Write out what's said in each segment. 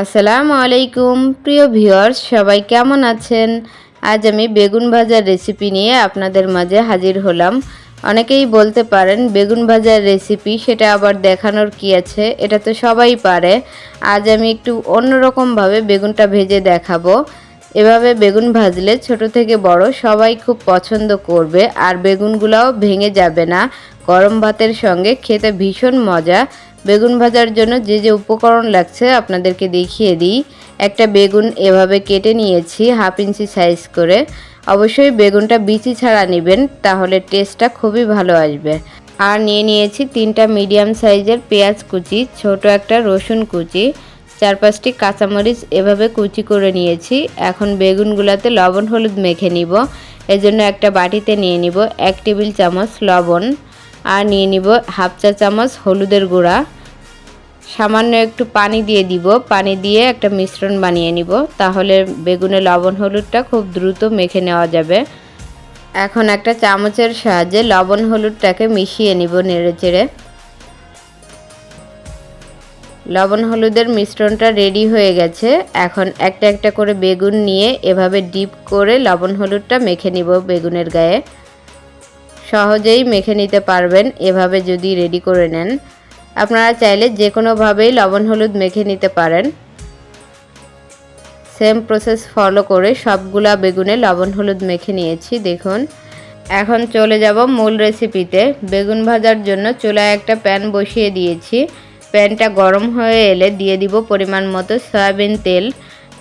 আসসালামু আলাইকুম। প্রিয় ভিউয়ার্স, সবাই কেমন আছেন? আজ আমি বেগুন ভাজার রেসিপি নিয়ে আপনাদের মাঝে হাজির হলাম। অনেকেই বলতে পারেন, বেগুন ভাজার রেসিপি, সেটা আবার দেখানোর কি আছে? এটা তো সবাই পারে। আজ আমি একটু অন্যরকমভাবে বেগুনটা ভেজে দেখাবো। এভাবে বেগুন ভাজলে ছোট থেকে বড় সবাই খুব পছন্দ করবে, আর বেগুনগুলোও ভেঙে যাবে না। গরম ভাতের সঙ্গে খেতে ভীষণ মজা। বেগুন ভাজার জন্য যে যে উপকরণ লাগছে আপনাদেরকে দেখিয়ে দিই। একটা বেগুন এভাবে কেটে নিয়েছি হাফ ইঞ্চি সাইজ করে। অবশ্যই বেগুনটা বিচি ছাড়া নেবেন, তাহলে টেস্টটা খুবই ভালো আসবে। আর নিয়ে নিয়েছি তিনটা মিডিয়াম সাইজের পেঁয়াজ কুচি, ছোট একটা রসুন কুচি, চার পাঁচটি কাঁচামরিচ এভাবে কুচি করে নিয়েছি। এখন বেগুনগুলোতে লবণ হলুদ মেখে নিব। এজন্য একটা বাটিতে নিয়ে নিব এক টেবিল চামচ লবণ। আর নিয়ে নিব হাফ চা চামচ হলুদের গুঁড়া। সামান্য একটু পানি দিয়ে দিব। পানি দিয়ে একটা মিশ্রণ বানিয়ে নিব। তাহলে বেগুনে লবণ হলুদটা খুব দ্রুত মেখে নেওয়া যাবে। এখন একটা চামচের সাহায্যে লবণ হলুদটাকে মিশিয়ে নিব নেড়ে চেড়ে। লবণ হলুদের মিশ্রণটা রেডি হয়ে গেছে। এখন একটা একটা করে বেগুন নিয়ে এভাবে ডিপ করে লবণ হলুদটা মেখে নিব বেগুনের গায়ে। সহজেই মেখে নিতে পারবেন। এভাবে যদি রেডি করে নেন, আপনারা চাইলে যে কোনোভাবেই লবণ হলুদ মেখে নিতে পারেন। সেম প্রসেস ফলো করে সবগুলা বেগুনে লবণ হলুদ মেখে নিয়েছি, দেখুন। এখন চলে যাব মূল রেসিপিতে বেগুন ভাজার জন্য চুলায় একটা প্যান বসিয়ে দিয়েছি। প্যানটা গরম হয়ে এলে দিয়ে দিব পরিমাণ মতো সয়াবিন তেল।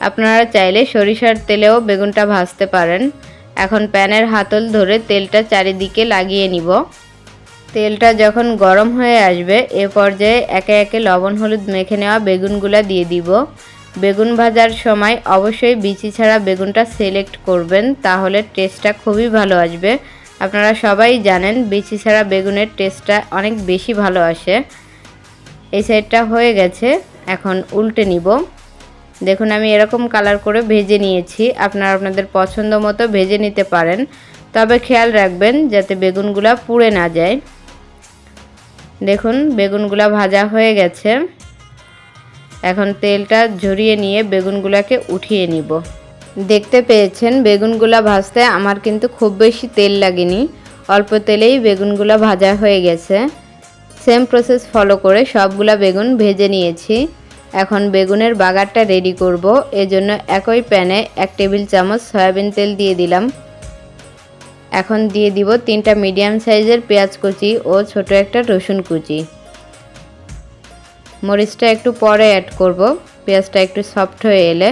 আপনারা চাইলে সরিষার তেলেও বেগুনটা ভাজতে পারেন। এখন প্যানের হাতল ধরে তেলটা চারিদিকে লাগিয়ে নিব। তেলটা যখন গরম হয়ে আসবে, এ পর্যায়ে একে একে লবণ, হলুদ মেখে নেওয়া বেগুনগুলা দিয়ে দিব। বেগুন ভাজার সময় অবশ্যই বিচি ছাড়া বেগুনটা সিলেক্ট করবেন, তাহলে টেস্টটা খুবই ভালো আসবে। আপনারা সবাই জানেন, বিচি ছাড়া বেগুনের টেস্টটা অনেক বেশি ভালো আসে। এই সাইডটা হয়ে গেছে, এখন উল্টে নিব। দেখুন, আমি এরকম কালার করে ভেজে নিয়েছি। আপনারা আপনাদের পছন্দ মতো ভেজে নিতে পারেন। তবে খেয়াল রাখবেন যাতে বেগুনগুলা পুড়ে না যায়। দেখুন, বেগুনগুলা ভাজা হয়ে গেছে। এখন তেলটা ঝরিয়ে নিয়ে বেগুনগুলাকে উঠিয়ে নিব। দেখতে পেয়েছেন, বেগুনগুলা ভাজতে আমার কিন্তু খুব বেশি তেল লাগেনি। অল্প তেলেই বেগুনগুলা ভাজা হয়ে গেছে। সেম প্রসেস ফলো করে সবগুলা বেগুন ভেজে নিয়েছি। এখন বেগুনের বাগারটা রেডি করব। এজন্য একই প্যানে এক টেবিল চামচ সয়াবিন তেল দিয়ে দিলাম। এখন দিয়ে দিব তিনটা মিডিয়াম সাইজের পেঁয়াজ কুচি ও ছোট একটা রসুন কুচি। মরিচটা একটু পরে অ্যাড করব। পেঁয়াজটা একটু সফট হয়ে এলে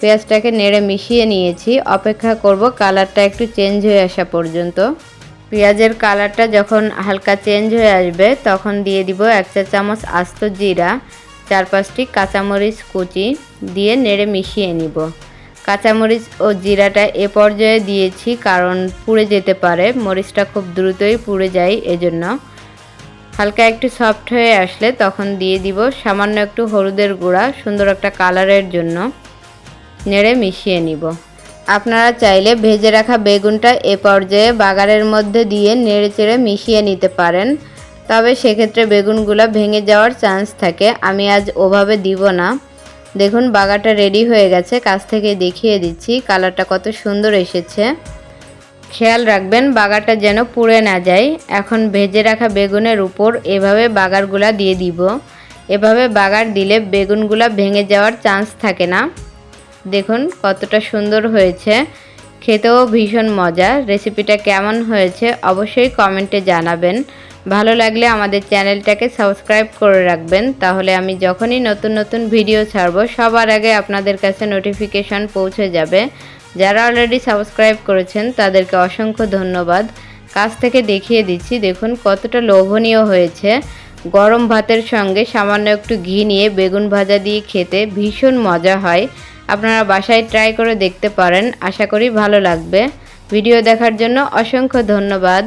পেঁয়াজটাকে নেড়ে মিশিয়ে নিয়েছি। অপেক্ষা করব কালারটা একটু চেঞ্জ হয়ে আসা পর্যন্ত। পেঁয়াজের কালারটা যখন হালকা চেঞ্জ হয়ে আসবে, তখন দিয়ে দিব এক চা চামচ আস্ত জিরা। চার পাঁচটি কাঁচামরিচ কুচি দিয়ে নেড়ে মিশিয়ে নিব। কাঁচামরিচ ও জিরাটা এ পর্যায়ে দিয়েছি কারণ পুড়ে যেতে পারে। মরিচটা খুব দ্রুতই পুড়ে যায় এজন্য। হালকা একটু সফট হয়ে আসলে তখন দিয়ে দিব সামান্য একটু হলুদের গুঁড়া, সুন্দর একটা কালারের জন্য নেড়ে মিশিয়ে নিব। আপনারা চাইলে ভেজে রাখা বেগুনটা এ পর্যায়ে বাগারের মধ্যে দিয়ে নেড়ে চেড়ে মিশিয়ে নিতে পারেন। তবে সেক্ষেত্রে বেগুনগুলো ভেঙে যাওয়ার চান্স থাকে। আমি আজ ওভাবে দিব না। দেখুন, বাগাটা রেডি হয়ে গেছে। কাছ থেকে দেখিয়ে দিচ্ছি কালারটা কত সুন্দর এসেছে। খেয়াল রাখবেন, বাগাটা যেন পুড়ে না যায়। এখন ভেজে রাখা বেগুনের উপর এভাবে বাগারগুলা দিয়ে দিব। এভাবে বাগার দিলে বেগুনগুলা ভেঙে যাওয়ার চান্স থাকে না। দেখুন, কতটা সুন্দর হয়েছে। খেতেও ভীষণ মজা। রেসিপিটা কেমন হয়েছে অবশ্যই কমেন্টে জানাবেন। ভালো লাগলে আমাদের চ্যানেলটাকে সাবস্ক্রাইব করে রাখবেন। তাহলে আমি যখনই নতুন নতুন ভিডিও ছাড়ব, সবার আগে আপনাদের কাছে নোটিফিকেশন পৌঁছে যাবে। যারা অলরেডি সাবস্ক্রাইব করেছেন, তাদেরকে অসংখ্য ধন্যবাদ। কাছ থেকে দেখিয়ে দিচ্ছি, দেখুন কতটা লোভনীয় হয়েছে। গরম ভাতের সঙ্গে সামান্য একটু ঘি নিয়ে বেগুন ভাজা দিয়ে খেতে ভীষণ মজা হয়। আপনারা বাসায় ট্রাই করে দেখতে পারেন, আশা করি ভালো লাগবে। ভিডিও দেখার জন্য অসংখ্য ধন্যবাদ।